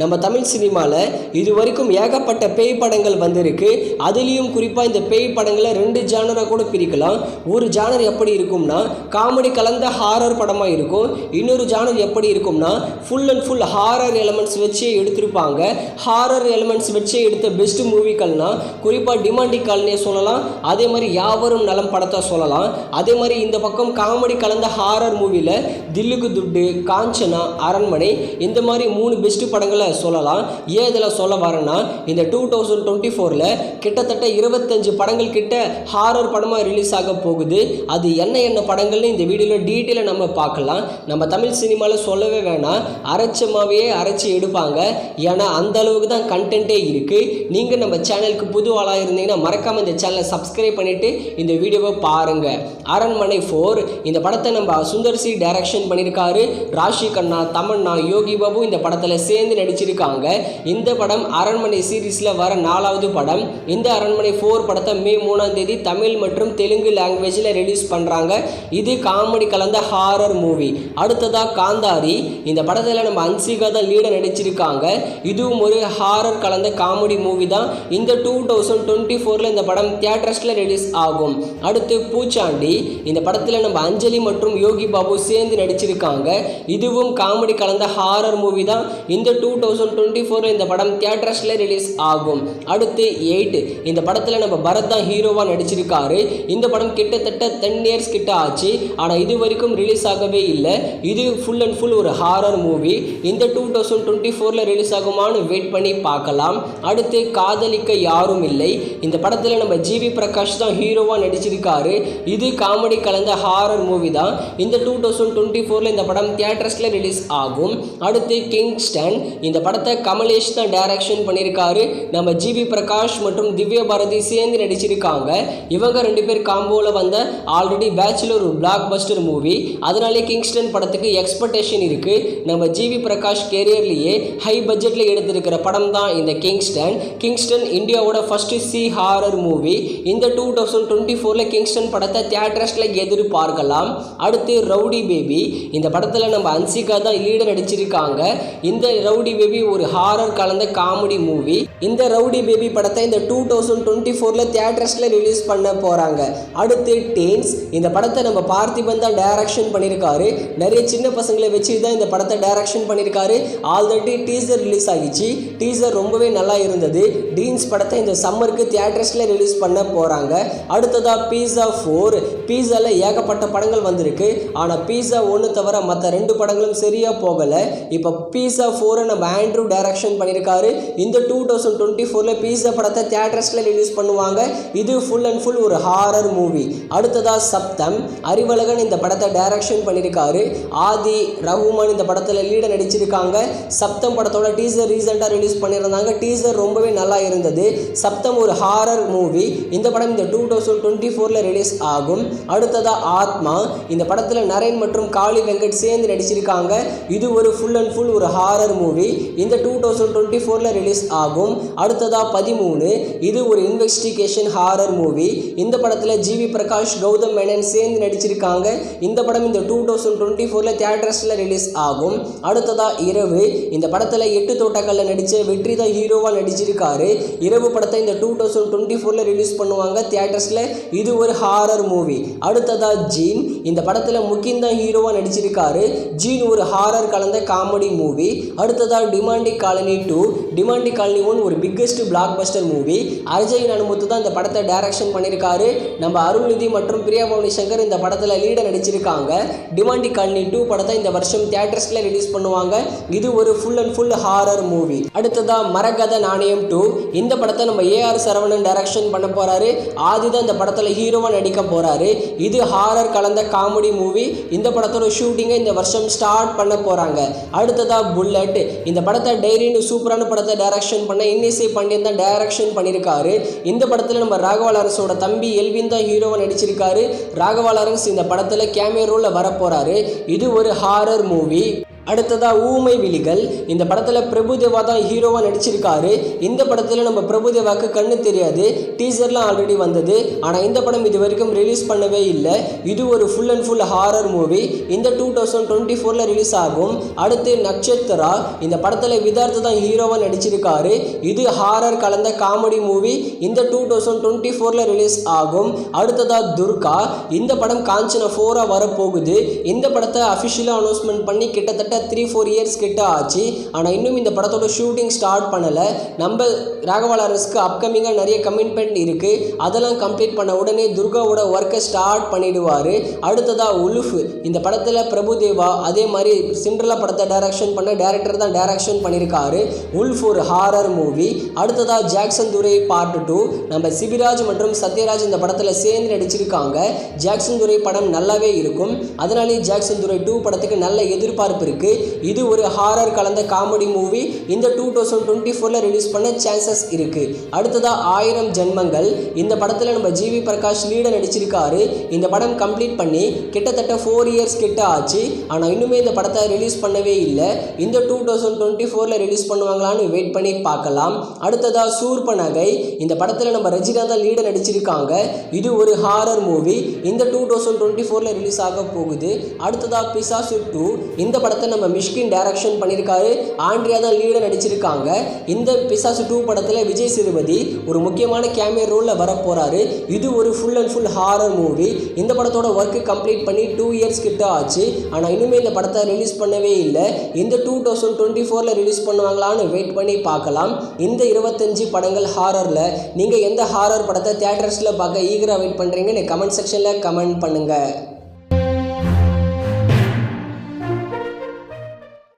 நம்ம தமிழ் சினிமாவில் இது வரைக்கும் ஏகப்பட்ட பேய் படங்கள் வந்திருக்கு. அதுலேயும் குறிப்பாக இந்த பேய் படங்களை ரெண்டு ஜானரை கூட பிரிக்கலாம். ஒரு ஜானர் எப்படி இருக்கும்னா காமெடி கலந்த ஹாரர் படமாக இருக்கும். இன்னொரு ஜானர் எப்படி இருக்கும்னா full and full horror elements வச்சே எடுத்திருப்பாங்க. ஹாரர் எலமெண்ட்ஸ் வச்சே எடுத்த பெஸ்ட் மூவிகள்னால் குறிப்பாக டிமாண்டி காலனியை சொல்லலாம். அதே மாதிரி யாவரும் நலம் படத்தை சொல்லலாம். அதே மாதிரி இந்த பக்கம் காமெடி கலந்த ஹாரர் மூவியில் தில்லுக்கு துட்டு காஞ்சனா அரண்மனை இந்த மாதிரி மூணு பெஸ்ட் படங்களை சொல்லலாம் ஏதில் சொல்ல வரேன்னா இந்த டூ தௌசண்ட் டுவெண்ட்டி ஃபோரில் கிட்டத்தட்ட இருபத்தஞ்சு படங்கள் கிட்ட ஹாரர் படமாக ரிலீஸ் ஆக போகுது. அது என்ன என்ன படங்கள்னு இந்த வீடியோவில் டீட்டெயிலாக நம்ம பார்க்கலாம். நம்ம தமிழ் சினிமாவில் சொல்லவே வேணாம். அரைச்சமாவே அரைச்சி எடுப்பாங்க. ஏன்னா அந்த அளவுக்கு தான் கண்டென்ட்டே இருக்குது நீங்கள் நம்ம சேனலுக்கு புது ஆளாக இருந்தீங்கன்னா மறக்காமல் இந்த சேனலை சப்ஸ்கிரைப் பண்ணிவிட்டு இந்த வீடியோவை பாருங்கள் அரண்மனை ஃபோர் இந்த படத்தை நம்ம சுந்தர் சி டைரக்ஷன் பண்ணியிருக்காரு ராஷி கண்ணா தமன்னா யோகி பாபு இந்த படத்தில் சேர்ந்து நடிச்சிருக்காங்க. இந்த படம் அரண்மனை சீரீஸில் வர நாலாவது படம். இந்த அரண்மனை ஃபோர் படத்தை மே மூணாம் தேதி தமிழ் மற்றும் தெலுங்கு லாங்குவேஜில் ரிலீஸ் பண்ணுறாங்க இது காமெடி கலந்த ஹாரர் மூவி அடுத்ததாக காந்தாரி. இந்த படத்தில் நம்ம அன்சிகா தான் லீடர் நடிச்சிருக்காங்க. இதுவும் ஒரு ஹாரர் கலந்த காமெடி மூவி தான். இந்த டூ தௌசண்ட் டுவெண்ட்டி ஃபோரில் இந்த படம் தியேட்டர்ஸில் ரிலீஸ் ஆகும். அடுத்து பூச்சாண்டி. இந்த படத்தில் நம்ம அஞ்சலி மற்றும் யோகி பாபு சேர்ந்து நடிச்சிருக்காங்க. இதுவும் காமெடி கலந்த ஹாரர் மூவி தான். இந்த டூ தௌசண்ட் டுவெண்ட்டி ஃபோரில் இந்த படம் தியேட்டர்ஸில் ரிலீஸ் ஆகும். அடுத்து எயிட் இந்த படத்தில் நம்ம பரத் தான் ஹீரோவாக நடிச்சிருக்காரு. இந்த படம் கிட்டத்தட்ட டென் இயர்ஸ் கிட்ட ஆச்சு. ஆனால் இது வரைக்கும் ரிலீஸ் ஆகவே இல்லை. இது ஃபுல் அண்ட் ஃபுல் ஒரு ஹாரர் மூவி இந்த டூ தௌசண்ட் டுவெண்ட்டி ஃபோரில் ரிலீஸ் ஆகுமான்னு வெயிட் பண்ணி பார்க்கலாம். அடுத்து காதலிக்க யாரும் இல்லை. இந்த படத்தில் நம்ம ஜிவி பிரகாஷ் தான் ஹீரோவாக நடிச்சிருக்காரு. இது காமெடி கலந்த ஹாரர் மூவி தான். இந்த டூ தௌசண்ட் டுவெண்ட்டி ஃபோரில் இந்த படம் தியேட்டர்ஸில் ரிலீஸ் ஆகும். அடுத்து கிங்ஸ்டன் இந்த படத்தை கமலேஷ் தான் டைரக்ஷன் பண்ணியிருக்காரு. நம்ம ஜிவி பிரகாஷ் மற்றும் திவ்ய பாரதி சேர்ந்து நடிச்சிருக்காங்க. இவங்க ரெண்டு பேர் காம்போவில் வந்த ஆல்ரெடி பேச்சுலர் ஒரு பிளாக் பஸ்டர் மூவி அதனாலே கிங்ஸ்டன் படத்துக்கு எக்ஸ்பெக்டேஷன் இருக்குது நம்ம ஜிவி பிரகாஷ் கேரியர்லேயே ஹை பட்ஜெட்டில் எடுத்திருக்கிற படம் தான் இந்த கிங்ஸ்டன் கிங்ஸ்டன் இந்தியாவோட ஃபர்ஸ்ட் சி ஹாரர் மூவி இந்த டூ தௌசண்ட் டுவெண்ட்டி ஃபோரில் கிங்ஸ்டன் படத்தை தியேட்டர்ஸில் எதிர்பார்க்கலாம். அடுத்து ரவுடி பேபி இந்த படத்தில் நம்ம அன்சிகா தான் லீடர் நடிச்சிருக்காங்க. இந்த ரவுடி பேபி ஒரு ஹாரர் கலந்த காமெடி மூவி இந்த ரவுடி பேபி படத்தை இந்த டூ தௌசண்ட் டுவெண்ட்டி ஃபோரில் தியேட்டர்ஸில் ரிலீஸ் பண்ண போகிறாங்க அடுத்து டேன்ஸ் இந்த படத்தை நம்ம பார்த்திபன் தான் டைரக்ஷன் பண்ணியிருக்காரு நிறைய சின்ன பசங்களை வச்சு தான் இந்த படத்தை டைரக்ஷன் பண்ணியிருக்காரு ஆல்ரெடி டீசர் ரிலீஸ் ஆகிச்சு டீசர் ரொம்பவே நல்லா இருந்தது. டீன்ஸ் படத்தை இந்த சம்மருக்கு தியேட்டர்ஸில் ரிலீஸ் பண்ண போகிறாங்க அடுத்ததாக பீஸா ஃபோர் பீஸாவில் ஏகப்பட்ட படங்கள் வந்திருக்கு. ஆனால் பீஸா ஒன்று தவிர மற்ற ரெண்டு படங்களும் சரியாக போகலை. இப்போ பீஸா ஃபோரை நம்ம ஆண்ட்ரூ டைரக்ஷன் பண்ணியிருக்காரு இந்த டூ தௌசண்ட் டுவெண்ட்டி ஃபோரில் பீஸா படத்தை தியேட்டர்ஸில் ரிலீஸ் பண்ணுவாங்க. இது ஃபுல் அண்ட் ஃபுல் ஒரு ஹாரர் மூவி அடுத்ததாக சப்தம். அறிவழகன் இந்த படத்தை டைரக்ஷன் பண்ணியிருக்காரு ஆதி ரகுமான் இந்த படத்தில் லீடர் நடிச்சிருக்காங்க. சப்தம் படத்தோட டீசர் ரீசெண்டாக ரிலீஸ் பண்ணியிருந்தாங்க டீசர் ரொம்பவே நல்லா இருந்தது. சப்தம் ஒரு ஹாரர் மூவி இந்த படம் இந்த டூ தௌசண்ட் டுவெண்ட்டி ஃபோரில் ரிலீஸ் ஆகும். அடுத்ததாக ஆத்மா. இந்த படத்தில் நரேன் மற்றும் காளி வெங்கட் சேர்ந்து நடிச்சிருக்காங்க. இது ஒரு ஃபுல் அண்ட் ஃபுல் ஒரு ஹாரர் மூவி இந்த டூ தௌசண்ட் டுவெண்ட்டி ஃபோரில் ரிலீஸ் ஆகும். அடுத்ததாக பதிமூணு. இது ஒரு இன்வெஸ்டிகேஷன் ஹாரர் மூவி இந்த படத்தில் ஜிவி பிரகாஷ் கௌதம் மேனன் சேர்ந்து நடிச்சிருக்காங்க. இந்த படம் இந்த டூ தௌசண்ட் டுவெண்ட்டி ஃபோரில் தியேட்டர்ஸில் ரிலீஸ் ஆகும். அடுத்ததாக இரவு. இந்த படத்தில் எட்டு தோட்டக்கல்ல நடித்த வெற்றி தான் ஹீரோவாக நடிச்சிருக்காரு. இரவு படத்தை இந்த டூ தௌசண்ட் டுவெண்ட்டி ஃபோரில் ரிலீஸ் பண்ணுவாங்க தியேட்டர்ஸில். இது ஒரு ஹாரர் மூவி அடுத்ததாக ஜீன். இந்த படத்தில் முக்கியம் தான் ஹீரோவாக நடிச்சிருக்காரு. ஜீன் ஒரு ஹாரர் கலந்த காமெடி மூவி அடுத்ததாக Demonte colony two Demonte colony one ஒரு biggest blockbuster movie Ajay Gnanamuthu தான் இந்த படத்தை டைரக்ஷன் பண்ணியிருக்காரு. நம்ம அருள்நிதி மற்றும் பிரியா சங்கர் இந்த படத்தில் லீடர் நடிச்சிருக்காங்க. டிமாண்டி காலனி டூ படத்தை இந்த வருஷம் தியேட்டர்ஸில் ரிலீஸ் பண்ணுவாங்க. இது ஒரு full and full horror movie அடுத்ததாக மரகத நாணயம் டூ இந்த படத்தை நம்ம ஏஆர் சரவணன் டைரக்ஷன் பண்ண போகிறாரு ஆதி தான் இந்த படத்தில் ஹீரோவாக நடிக்க போகிறாரு இது ஹாரர் கலந்த காமெடி மூவி இந்த படத்தோட ஷூட்டிங்கை இந்த வருஷம் ஸ்டார்ட் பண்ண போகிறாங்க அடுத்ததாக புல்லட் இந்த படத்தை டைரின்னு சூப்பரான படத்தை டைரக்ஷன் பண்ண இன்னிசை பாண்டியன் தான் டைரக்ஷன் பண்ணியிருக்காரு இந்த படத்தில் நம்ம ராகவா அரசோட தம்பி எல்வின் தான் ஹீரோவை நடிச்சிருக்காரு. ராகவா லாரன்ஸ் இந்த படத்தில் கேமியோ ரோலில் வரப்போகிறாரு இது ஒரு ஹாரர் மூவி அடுத்ததாக ஊமை விழிகள். இந்த படத்தில் பிரபுதேவா தான் ஹீரோவாக நடிச்சிருக்காரு. இந்த படத்தில் நம்ம பிரபுதேவாக்கு கண்ணு தெரியாது. டீசர்லாம் ஆல்ரெடி வந்தது. ஆனால் இந்த படம் இது வரைக்கும் ரிலீஸ் பண்ணவே இல்லை. இது ஒரு full and full horror movie இந்த டூ தௌசண்ட் டுவெண்ட்டி ஃபோரில் ரிலீஸ் ஆகும். அடுத்து நட்சத்திரா. இந்த படத்தில் விதார்த்த தான் ஹீரோவாக நடிச்சிருக்காரு. இது ஹாரர் கலந்த காமெடி மூவி இந்த டூ தௌசண்ட் டுவெண்ட்டி ஃபோரில் ரிலீஸ் ஆகும். அடுத்ததாக துர்கா. இந்த படம் காஞ்சனா ஃபோராக வரப்போகுது. இந்த படத்தை அஃபிஷியலாக அனௌன்ஸ்மெண்ட் பண்ணி கிட்டத்தட்ட த்ரீ ஃபோர் இயர்ஸ் கிட்ட ஆச்சு. ஆனால் இன்னும் இந்த படத்தோட ஷூட்டிங் ஸ்டார்ட் பண்ணலை. நம்ம ராகவாலாரஸ்க்கு அப்கமிங்காக நிறைய கமிட்மெண்ட் இருக்குது அதெல்லாம் கம்ப்ளீட் பண்ண உடனே துர்காவோட ஒர்க்கை ஸ்டார்ட் பண்ணிடுவார். அடுத்ததாக உலுஃப். இந்த படத்தில் பிரபுதேவா அதே மாதிரி சிண்ட்ரலா படத்தை டைரக்ஷன் பண்ண டேரக்டர் தான் டைரக்ஷன் பண்ணியிருக்காரு உல்ஃப் ஒரு ஹாரர் மூவி அடுத்ததாக ஜாக்சன் துரை பார்ட் டூ நம்ம சிபிராஜ் மற்றும் சத்யராஜ் இந்த படத்தில் சேர்ந்து நடிச்சிருக்காங்க. ஜாக்சன் துரை படம் நல்லாவே இருக்கும். அதனாலே ஜாக்சன் துரை டூ படத்துக்கு நல்ல எதிர்பார்ப்பு இருக்கு. இது ஒரு ஹாரர் கலந்த காமெடி மூவி இந்த டூ தௌசண்ட் டுவெண்ட்டி ஃபோரில் ரிலீஸ் பண்ண சான்சஸ் இருக்கு. அடுத்ததா ஆயிரம் ஜென்மங்கள். இந்த படத்தில் நம்ம ஜிவி பிரகாஷ் லீட நடிச்சிருக்காரு. இந்த படம் கம்ப்ளீட் பண்ணி கிட்டத்தட்ட ஃபோர் இயர்ஸ் கிட்ட ஆச்சு. ஆனால் இன்னுமே இந்த படத்தை ரிலீஸ் பண்ணவே இல்லை. இந்த டூ தௌசண்ட் டுவெண்ட்டி ஃபோரில் ரிலீஸ் பண்ணுவாங்களான்னு வெயிட் பண்ணி பார்க்கலாம். அடுத்ததா சூர்ப நகை. இந்த படத்தில் நம்ம ரஜினிகாந்த் லீடர் லீட நடிச்சிருக்காங்க. இது ஒரு ஹாரர் மூவி இந்த டூ தௌசண்ட் டுவெண்ட்டி ஃபோரில் ரிலீஸ் ஆக போகுது. அடுத்ததா பிசாசு டூ இந்த படத்தை நம்ம மிஷ்கின் டைரக்ஷன் பண்ணியிருக்காரு ஆண்ட்ரியா தான் லீடர் நடிச்சிருக்காங்க. இந்த பிசாசு டூ படத்தில் விஜய் சேதுபதி ஒரு முக்கியமான கேமியோ ரோலில் வர போகிறாரு இது ஒரு full and full horror movie இந்த படத்தோட ஒர்க்கு கம்ப்ளீட் பண்ணி டூ இயர்ஸ் கிட்ட ஆச்சு. ஆனால் இன்னுமே இந்த படத்தை ரிலீஸ் பண்ணவே இல்லை. இந்த டூ தௌசண்ட் டுவெண்ட்டி ஃபோரில் ரிலீஸ் பண்ணுவாங்களான்னு வெயிட் பண்ணி பார்க்கலாம். இந்த இருபத்தஞ்சு படங்கள் ஹாரரில் நீங்கள் எந்த ஹாரர் படத்தை தேட்டர்ஸில் பார்க்க ஈகராக வெயிட் பண்ணுறீங்கன்னு கமெண்ட் செக்ஷனில் கமெண்ட் பண்ணுங்கள்